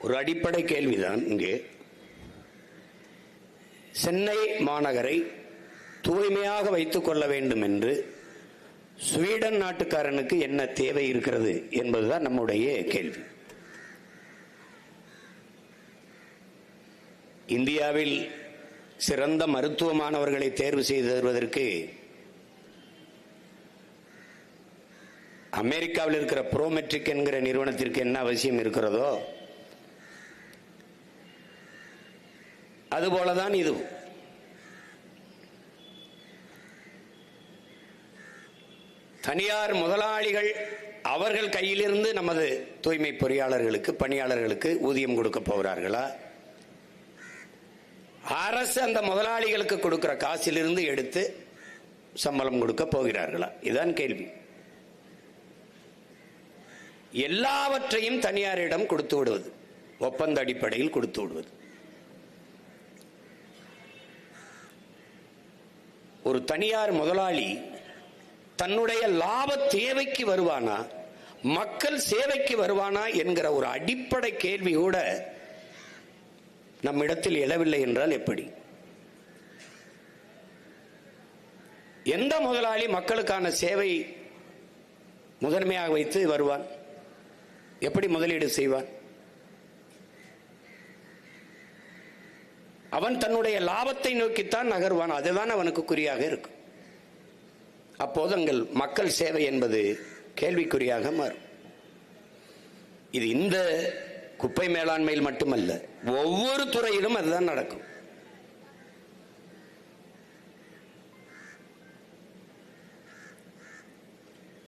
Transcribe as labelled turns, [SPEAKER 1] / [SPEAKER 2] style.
[SPEAKER 1] ஒரு அடிப்படை கேள்விதான் இங்கே. சென்னை மாநகரை தூய்மையாக வைத்துக் கொள்ள வேண்டும் என்று ஸ்வீடன் நாட்டுக்காரனுக்கு என்ன தேவை இருக்கிறது என்பதுதான் நம்முடைய கேள்வி. இந்தியாவில் சிறந்த மருத்துவ மாணவர்களை தேர்வு செய்து தருவதற்கு அமெரிக்காவில் இருக்கிற ப்ரோமெட்ரிக் என்கிற நிறுவனத்திற்கு என்ன அவசியம் இருக்கிறதோ அதுபோலதான் இது. தனியார் முதலாளிகள் அவர்கள் கையிலிருந்து நமது தூய்மை பொறியாளர்களுக்கு பணியாளர்களுக்கு ஊதியம் கொடுக்க போகிறார்களா? அரசு அந்த முதலாளிகளுக்கு கொடுக்கிற காசிலிருந்து எடுத்து சம்பளம் கொடுக்க போகிறார்களா? இதுதான் கேள்வி. எல்லாவற்றையும் தனியாரிடம் கொடுத்து விடுவது ஒப்பந்த அடிப்படையில் கொடுத்து விடுவது. ஒரு தனியார் முதலாளி தன்னுடைய லாப தேவைக்கு வருவானா? மக்கள் சேவைக்கு வருவானா? என்கிற ஒரு அடிப்படை கேள்வி கூட நம்மிடத்தில் எழவில்லை என்றால் எப்படி? எந்த முதலாளி மக்களுக்கான சேவை முதன்மையாக வைத்து வருவான்? எப்படி முதலீடு செய்வான்? அவன் தன்னுடைய லாபத்தை நோக்கித்தான் நகர்வான். அதுதான் அவனுக்கு குறியாக இருக்கும் அப்போது எங்கள் மக்கள் சேவை என்பது கேள்விக்குறியாக மாறும். இது இந்த குப்பை மேலாண்மையில் மட்டுமல்ல ஒவ்வொரு துறையிலும் அதுதான் நடக்கும்.